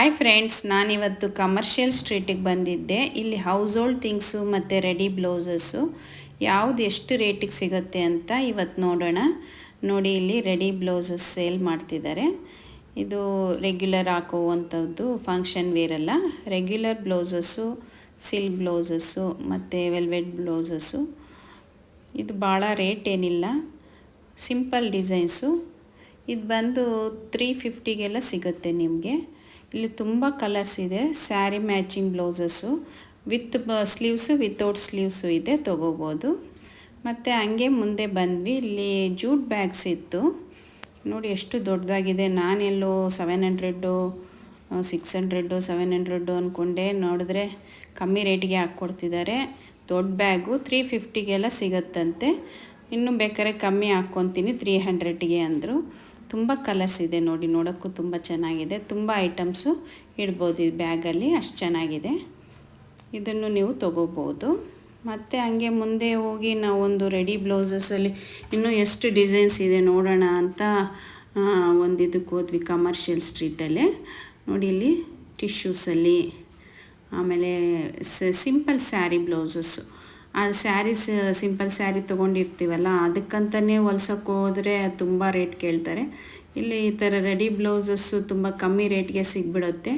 Hi friends ನಾನಿವತ್ತು commercial ಸ್ಟ್ರೀಟಿಗೆ ಬಂದಿದ್ದೆ. ಇಲ್ಲಿ ಹೌಸ್ ಹೋಲ್ಡ್ ಥಿಂಗ್ಸು ಮತ್ತು ರೆಡಿ ಬ್ಲೌಸಸ್ಸು ಯಾವುದು ಎಷ್ಟು ರೇಟಿಗೆ ಸಿಗುತ್ತೆ ಅಂತ ಇವತ್ತು ನೋಡೋಣ. ನೋಡಿ ಇಲ್ಲಿ ರೆಡಿ ಬ್ಲೌಸಸ್ ಸೇಲ್ ಮಾಡ್ತಿದ್ದಾರೆ. ಇದು ರೆಗ್ಯುಲರ್ ಹಾಕೋವಂಥದ್ದು ಫಂಕ್ಷನ್ ವೇರಲ್ಲ ರೆಗ್ಯುಲರ್ ಬ್ಲೌಸಸ್ಸು ಸಿಲ್ಕ್ ಬ್ಲೌಸಸ್ಸು ಮತ್ತು ವೆಲ್ವೆಟ್ ಬ್ಲೌಸಸ್ಸು ಇದು ಭಾಳ ರೇಟ್ ಏನಿಲ್ಲ. ಸಿಂಪಲ್ ಡಿಸೈನ್ಸು ಇದು ಬಂದು ತ್ರೀ ಫಿಫ್ಟಿಗೆಲ್ಲ ಸಿಗುತ್ತೆ ನಿಮಗೆ. ಇಲ್ಲಿ ತುಂಬ ಕಲರ್ಸ್ ಇದೆ. Sari matching blouses with sleeves without sleeves ಇದೆ ತೊಗೋಬೋದು. ಮತ್ತು ಹಂಗೆ ಮುಂದೆ ಬಂದ್ವಿ. ಇಲ್ಲಿ ಜೂಟ್ ಬ್ಯಾಗ್ಸ್ ಇತ್ತು. ನೋಡಿ ಎಷ್ಟು ದೊಡ್ಡದಾಗಿದೆ. ನಾನೆಲ್ಲೋ seven hundred six hundred seven hundred ಅಂದ್ಕೊಂಡೆ ನೋಡಿದ್ರೆ ಕಮ್ಮಿ ರೇಟಿಗೆ ಹಾಕ್ಕೊಡ್ತಿದ್ದಾರೆ. ದೊಡ್ಡ ಬ್ಯಾಗು ತ್ರೀ ಫಿಫ್ಟಿಗೆಲ್ಲ ಸಿಗತ್ತಂತೆ. ಇನ್ನು ಬೇಕಾದ್ರೆ ಕಮ್ಮಿ ಹಾಕ್ಕೊತೀನಿ ತ್ರೀ ಹಂಡ್ರೆಡ್ಗೆ ಅಂದರು. ತುಂಬ ಕಲರ್ಸ್ ಇದೆ ನೋಡಿ, ನೋಡೋಕ್ಕೂ ತುಂಬ ಚೆನ್ನಾಗಿದೆ. ತುಂಬ ಐಟಮ್ಸು ಇಡ್ಬೋದು ಈ ಬ್ಯಾಗಲ್ಲಿ ಅಷ್ಟು ಚೆನ್ನಾಗಿದೆ. ಇದನ್ನು ನೀವು ತೊಗೋಬೋದು. ಮತ್ತು ಹಂಗೆ ಮುಂದೆ ಹೋಗಿ ನಾವು ಒಂದು ರೆಡಿ ಬ್ಲೌಸಸಲ್ಲಿ ಇನ್ನೂ ಎಷ್ಟು ಡಿಸೈನ್ಸ್ ಇದೆ ನೋಡೋಣ ಅಂತ ಒಂದು ಇದಕ್ಕೆ ಹೋದ್ವಿ ಕಮರ್ಷಿಯಲ್ ಸ್ಟ್ರೀಟಲ್ಲೇ ನೋಡಿ ಇಲ್ಲಿ ಟಿಶ್ಯೂಸಲ್ಲಿ ಆಮೇಲೆ ಸಿಂಪಲ್ ಸ್ಯಾರಿ ಬ್ಲೌಸಸ್ಸು ಆ ಸ್ಯಾರೀಸ್ ಸಿಂಪಲ್ ಸ್ಯಾರಿ ತೊಗೊಂಡಿರ್ತೀವಲ್ಲ ಅದಕ್ಕಂತಲೇ ಹೊಲ್ಸಕ್ಕೆ ಹೋದರೆ ತುಂಬ ರೇಟ್ ಕೇಳ್ತಾರೆ. ಇಲ್ಲಿ ಈ ಥರ ರೆಡಿ ಬ್ಲೌಸಸ್ಸು ತುಂಬ ಕಮ್ಮಿ ರೇಟ್ಗೆ ಸಿಗ್ಬಿಡುತ್ತೆ.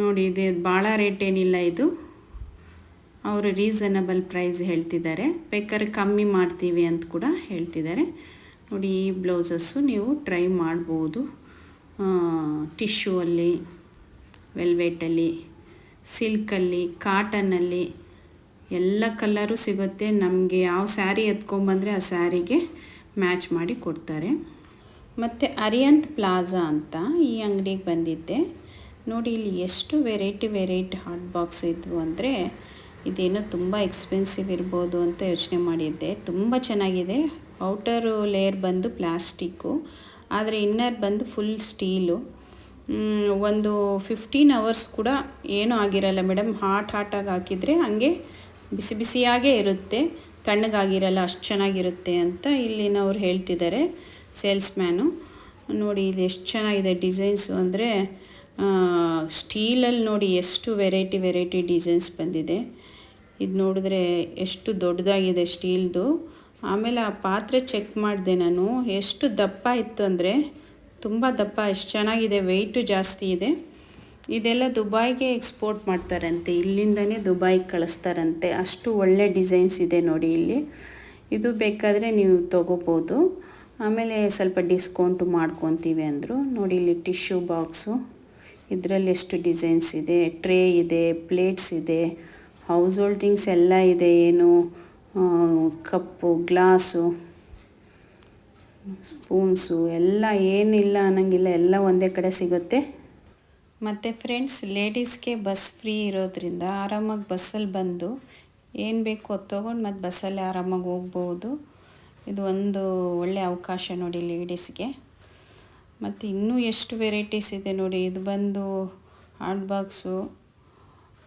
ನೋಡಿ, ಇದು ಭಾಳ ರೇಟ್ ಏನಿಲ್ಲ ಇದು. ಅವರು ರೀಸನಬಲ್ ಪ್ರೈಸ್ ಹೇಳ್ತಿದ್ದಾರೆ. ಬೇಕಾದ್ರೆ ಕಮ್ಮಿ ಮಾಡ್ತೀವಿ ಅಂತ ಕೂಡ ಹೇಳ್ತಿದ್ದಾರೆ. ನೋಡಿ, ಈ ಬ್ಲೌಸಸ್ಸು ನೀವು ಟ್ರೈ ಮಾಡ್ಬೋದು. ಟಿಶ್ಯೂ ಅಲ್ಲಿ ವೆಲ್ವೆಟಲ್ಲಿ ಸಿಲ್ಕಲ್ಲಿ ಕಾಟನ್ನಲ್ಲಿ ಎಲ್ಲ ಕಲ್ಲರು ಸಿಗುತ್ತೆ. ನಮಗೆ ಯಾವ ಸ್ಯಾರಿ ಎತ್ಕೊಂಬಂದರೆ ಆ ಸ್ಯಾರಿಗೆ ಮ್ಯಾಚ್ ಮಾಡಿ ಕೊಡ್ತಾರೆ. ಮತ್ತು ಅರಿಯಂತ್ ಪ್ಲಾಜಾ ಅಂತ ಈ ಅಂಗಡಿಗೆ ಬಂದಿದ್ದೆ. ನೋಡಿ, ಇಲ್ಲಿ ಎಷ್ಟು ವೆರೈಟಿ ವೆರೈಟಿ ಹಾಟ್ ಬಾಕ್ಸ್ ಇದ್ವು ಅಂದರೆ ಇದೇನೋ ತುಂಬ ಎಕ್ಸ್ಪೆನ್ಸಿವ್ ಇರ್ಬೋದು ಅಂತ ಯೋಚನೆ ಮಾಡಿದ್ದೆ. ತುಂಬ ಚೆನ್ನಾಗಿದೆ. ಔಟರು ಲೇಯರ್ ಬಂದು ಪ್ಲಾಸ್ಟಿಕ್ಕು, ಆದರೆ ಇನ್ನರ್ ಬಂದು ಫುಲ್ ಸ್ಟೀಲು. ಒಂದು ಫಿಫ್ಟೀನ್ ಅವರ್ಸ್ ಕೂಡ ಏನೂ ಆಗಿರಲ್ಲ ಮೇಡಮ್. ಹಾಟ್ ಹಾಟಾಗಿ ಹಾಕಿದರೆ ಹಾಗೆ ಬಿಸಿ ಬಿಸಿಯಾಗೇ ಇರುತ್ತೆ, ತಣ್ಣಗಾಗಿರಲ್ಲ, ಅಷ್ಟು ಚೆನ್ನಾಗಿರುತ್ತೆ ಅಂತ ಇಲ್ಲಿನವ್ರು ಹೇಳ್ತಿದ್ದಾರೆ ಸೇಲ್ಸ್ಮ್ಯಾನು. ನೋಡಿ, ಇಲ್ಲಿ ಎಷ್ಟು ಚೆನ್ನಾಗಿದೆ ಡಿಸೈನ್ಸು ಅಂದರೆ ಸ್ಟೀಲಲ್ಲಿ ನೋಡಿ ಎಷ್ಟು ವೆರೈಟಿ ವೆರೈಟಿ ಡಿಸೈನ್ಸ್ ಬಂದಿದೆ. ಇದು ನೋಡಿದ್ರೆ ಎಷ್ಟು ದೊಡ್ಡದಾಗಿದೆ ಸ್ಟೀಲ್ದು. ಆಮೇಲೆ ಆ ಪಾತ್ರೆ ಚೆಕ್ ಮಾಡಿದೆ ನಾನು, ಎಷ್ಟು ದಪ್ಪ ಇತ್ತು ಅಂದರೆ, ತುಂಬ ದಪ್ಪ ಎಷ್ಟು ಚೆನ್ನಾಗಿದೆ ವೆಯ್ಟು ಜಾಸ್ತಿ ಇದೆ. ಇದೆಲ್ಲ ದುಬಾಯ್ಗೆ ಎಕ್ಸ್ಪೋರ್ಟ್ ಮಾಡ್ತಾರಂತೆ. ಇಲ್ಲಿಂದನೇ ದುಬಾಯ್ಗೆ ಕಳಿಸ್ತಾರಂತೆ. ಅಷ್ಟು ಒಳ್ಳೆ ಡಿಸೈನ್ಸ್ ಇದೆ ನೋಡಿ ಇಲ್ಲಿ. ಇದು ಬೇಕಾದರೆ ನೀವು ತೊಗೋಬೋದು. ಆಮೇಲೆ ಸ್ವಲ್ಪ ಡಿಸ್ಕೌಂಟು ಮಾಡ್ಕೊತೀವಿ ಅಂದರು. ನೋಡಿ ಇಲ್ಲಿ ಟಿಶ್ಯೂ ಬಾಕ್ಸು ಇದರಲ್ಲಿ ಎಷ್ಟು ಡಿಸೈನ್ಸ್ ಇದೆ. ಟ್ರೇ ಇದೆ ಪ್ಲೇಟ್ಸ್ ಇದೆ ಹೌಸ್ ಹೋಲ್ಡ್ ಥಿಂಗ್ಸ್ ಎಲ್ಲ ಇದೆ. ಏನು ಕಪ್ಪು, ಗ್ಲಾಸು ಸ್ಪೂನ್ಸು ಎಲ್ಲ ಏನಿಲ್ಲ ಅನ್ನೋಂಗಿಲ್ಲ. ಎಲ್ಲ ಒಂದೇ ಕಡೆ ಸಿಗುತ್ತೆ. ಮತ್ತು ಫ್ರೆಂಡ್ಸ್ ಲೇಡೀಸ್ಗೆ ಬಸ್ ಫ್ರೀ ಇರೋದ್ರಿಂದ ಆರಾಮಾಗಿ ಬಸ್ಸಲ್ಲಿ ಬಂದು ಏನು ಬೇಕು ಅದು ತೊಗೊಂಡು ಮತ್ತು ಬಸ್ಸಲ್ಲಿ ಆರಾಮಾಗಿ ಹೋಗ್ಬೋದು. ಇದು ಒಂದು ಒಳ್ಳೆ ಅವಕಾಶ ನೋಡಿ ಲೇಡೀಸ್ಗೆ ಮತ್ತು ಇನ್ನೂ ಎಷ್ಟು ವೆರೈಟೀಸ್ ಇದೆ ನೋಡಿ, ಇದು ಬಂದು ಹಾಟ್ ಬಾಕ್ಸು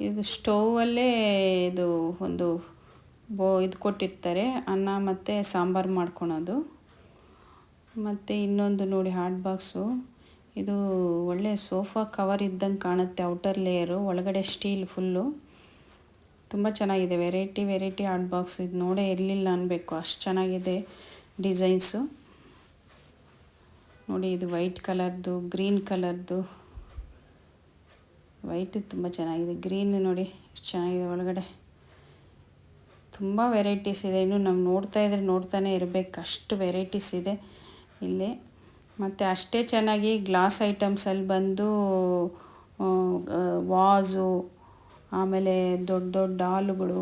ಇದು ಸ್ಟೌವಲ್ಲೇ ಇದು ಒಂದು ಬೋ, ಇದು ಕೊಟ್ಟಿರ್ತಾರೆ, ಅನ್ನ ಮತ್ತು ಸಾಂಬಾರು ಮಾಡ್ಕೊಳೋದು. ಮತ್ತು ಇನ್ನೊಂದು ನೋಡಿ ಹಾಟ್ ಬಾಕ್ಸು ಇದು ಒಳ್ಳೆ ಸೋಫಾ ಕವರ್ ಇದ್ದಂಗೆ ಕಾಣುತ್ತೆ ಔಟರ್ ಲೇಯರು, ಒಳಗಡೆ ಸ್ಟೀಲ್ ಫುಲ್ಲು. ತುಂಬ ಚೆನ್ನಾಗಿದೆ, ವೆರೈಟಿ ವೆರೈಟಿ ಆರ್ಟ್ ಬಾಕ್ಸ್. ಇದು ನೋಡೇ ಇರಲಿಲ್ಲ ಅನ್ನಬೇಕು ಅಷ್ಟು ಚೆನ್ನಾಗಿದೆ ಡಿಸೈನ್ಸು. ನೋಡಿ, ಇದು ವೈಟ್ ಕಲರ್ದು, ಗ್ರೀನ್ ಕಲರ್ದು. ವೈಟ್ ತುಂಬ ಚೆನ್ನಾಗಿದೆ, ಗ್ರೀನ್ ನೋಡಿ ಎಷ್ಟು ಚೆನ್ನಾಗಿದೆ ಒಳಗಡೆ. ತುಂಬ ವೆರೈಟೀಸ್ ಇದೆ, ಇನ್ನು ನಾವು ನೋಡ್ತಾ ಇದ್ರೆ ನೋಡ್ತಾನೆ ಇರಬೇಕು, ಅಷ್ಟು ವೆರೈಟೀಸ್ ಇದೆ. ಇಲ್ಲಿ ಮತ್ತು ಅಷ್ಟೇ ಚೆನ್ನಾಗಿ ಗ್ಲಾಸ್ ಐಟಮ್ಸಲ್ಲಿ ಬಂದು ವಾಸು, ಆಮೇಲೆ ದೊಡ್ಡ ದೊಡ್ಡ ಡಾಲುಗಳು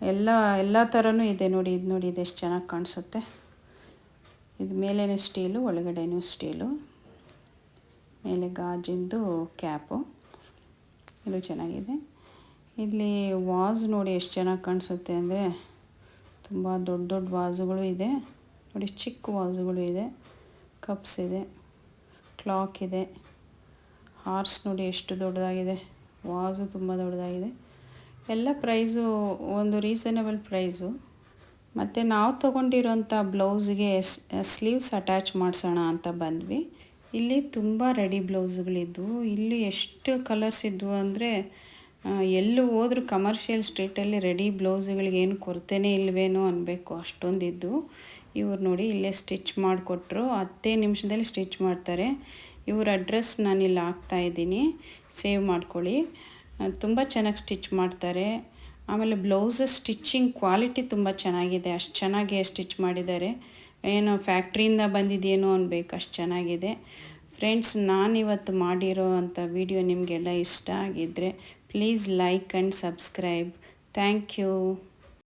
ಎಲ್ಲ ಎಲ್ಲ ಥರನೂ ಇದೆ ನೋಡಿ, ಇದು ನೋಡಿ ಇದು ಎಷ್ಟು ಚೆನ್ನಾಗಿ ಕಾಣಿಸುತ್ತೆ. ಇದು ಮೇಲೇನೂ ಸ್ಟೀಲು, ಒಳಗಡೆನೂ ಸ್ಟೀಲು, ಮೇಲೆ ಗಾಜಿಂದು ಕ್ಯಾಪು, ಇದು ಚೆನ್ನಾಗಿದೆ. ಇಲ್ಲಿ ವಾಸ್ ನೋಡಿ ಎಷ್ಟು ಚೆನ್ನಾಗಿ ಕಾಣಿಸುತ್ತೆ ಅಂದರೆ, ತುಂಬ ದೊಡ್ಡ ದೊಡ್ಡ ವಾಸುಗಳು ಇದೆ. ನೋಡಿ ಚಿಕ್ಕ ವಾಸುಗಳು ಇದೆ. ಕಪ್ಸ್ ಇದೆ, ಕ್ಲಾಕ್ ಇದೆ, ಹಾರ್ಸ್ ನೋಡಿ ಎಷ್ಟು ದೊಡ್ಡದಾಗಿದೆ, ವಾಸು ತುಂಬ ದೊಡ್ಡದಾಗಿದೆ. ಎಲ್ಲ ಪ್ರೈಸು, ಒಂದು ರೀಸನಬಲ್ ಪ್ರೈಸು. ಮತ್ತು ನಾವು ತೊಗೊಂಡಿರೋಂಥ ಬ್ಲೌಸ್ಗೆ ಸ್ಲೀವ್ಸ್ ಅಟ್ಯಾಚ್ ಮಾಡಿಸೋಣ ಅಂತ ಬಂದ್ವಿ. ಇಲ್ಲಿ ತುಂಬ ರೆಡಿ ಬ್ಲೌಸ್ಗಳಿದ್ವು. ಇಲ್ಲಿ ಎಷ್ಟು ಕಲರ್ಸ್ ಇದ್ವು ಅಂದರೆ ಎಲ್ಲೂ ಹೋದ್ರೂ ಕಮರ್ಷಿಯಲ್ ಸ್ಟ್ರೀಟಲ್ಲಿ ರೆಡಿ ಬ್ಲೌಸ್ಗಳಿಗೆ ಏನು ಕೊರತೆನೇ ಇಲ್ವೇನೋ ಅನ್ನಬೇಕು ಅಷ್ಟೊಂದಿದ್ದು. ಇವ್ರು ನೋಡಿ ಇಲ್ಲೇ ಸ್ಟಿಚ್ ಮಾಡಿಕೊಟ್ರು. ಹತ್ತೇ ನಿಮಿಷದಲ್ಲಿ ಸ್ಟಿಚ್ ಮಾಡ್ತಾರೆ. ಇವ್ರ ಅಡ್ರೆಸ್ ನಾನಿಲ್ಲಿ ಹಾಕ್ತಾ ಇದ್ದೀನಿ. ಸೇವ್ ಮಾಡ್ಕೊಳ್ಳಿ. ತುಂಬ ಚೆನ್ನಾಗಿ ಸ್ಟಿಚ್ ಮಾಡ್ತಾರೆ. ಆಮೇಲೆ ಬ್ಲೌಸಸ್ ಸ್ಟಿಚ್ಚಿಂಗ್ ಕ್ವಾಲಿಟಿ ತುಂಬ ಚೆನ್ನಾಗಿದೆ. ಅಷ್ಟು ಚೆನ್ನಾಗಿ ಸ್ಟಿಚ್ ಮಾಡಿದ್ದಾರೆ. ಏನೋ ಫ್ಯಾಕ್ಟ್ರಿಯಿಂದ ಬಂದಿದೆಯೇನೋ ಅನ್ಬೇಕು, ಅಷ್ಟು ಚೆನ್ನಾಗಿದೆ. ಫ್ರೆಂಡ್ಸ್ ನಾನಿವತ್ತು ಮಾಡಿರೋ ಅಂಥ ವಿಡಿಯೋ ನಿಮಗೆಲ್ಲ ಇಷ್ಟ ಆಗಿದ್ದರೆ please like and subscribe thank you